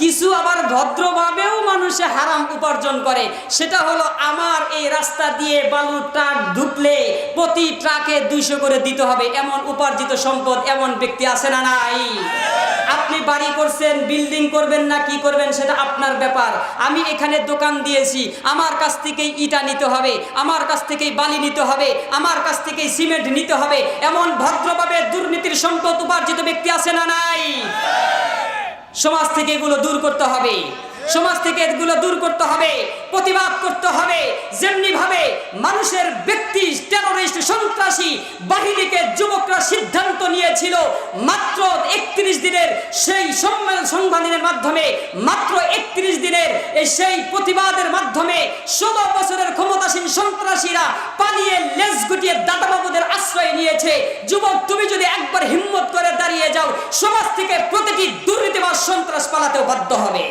কিছু আবার ভদ্রভাবেও মানুষে হারাম উপার্জন করে। সেটা হলো আমার এই রাস্তা দিয়ে বালু ট্রাক ঢুকলে প্রতি ট্রাকে দুইশো করে দিতে হবে। এমন উপার্জিত সম্পদ এমন ব্যক্তি আছে না নাই? আপনি বাড়ি করছেন, বিল্ডিং করবেন না, কি করবেন সেটা আপনার ব্যাপার। আমি এখানে দোকান দিয়েছি, আমার কাছ থেকেই ইটা নিতে হবে, আমার কাছ থেকেই বালি নিতে হবে, আমার কাছ থেকেই সিমেন্ট নিতে হবে। এমন ভদ্রভাবে দুর্নীতির সম্পদ উপার্জিত ব্যক্তি আছে না নাই? সমাজ থেকে এগুলো দূর করতে হবে। সমাজ থেকে এগুলো দূর করতে হবে, প্রতিবাদ করতে হবে। যেমনি ভাবে মানুষের ব্যক্তি টেরোরিস্ট সন্ত্রাসী বাহিনীকে যুবকরা সিদ্ধান্ত নিয়েছিল, মাত্র একত্রিশ দিনের সেই সম্মেলন সংবাদিনের মাধ্যমে, মাত্র একত্রিশ দিনের এই সেই প্রতিবাদের মাধ্যমে ষোলো বছরের ক্ষমতাসীন সন্ত্রাসীরা পালিয়ে লেজ গুটিয়ে দাদাবাবুদের আশ্রয় নিয়েছে। যুবক, তুমি যদি একবার হিম্মত করে দাঁড়িয়ে যাও, সমাজ থেকে প্রতিটি খরচ পালাতেও বাধ্য হবে।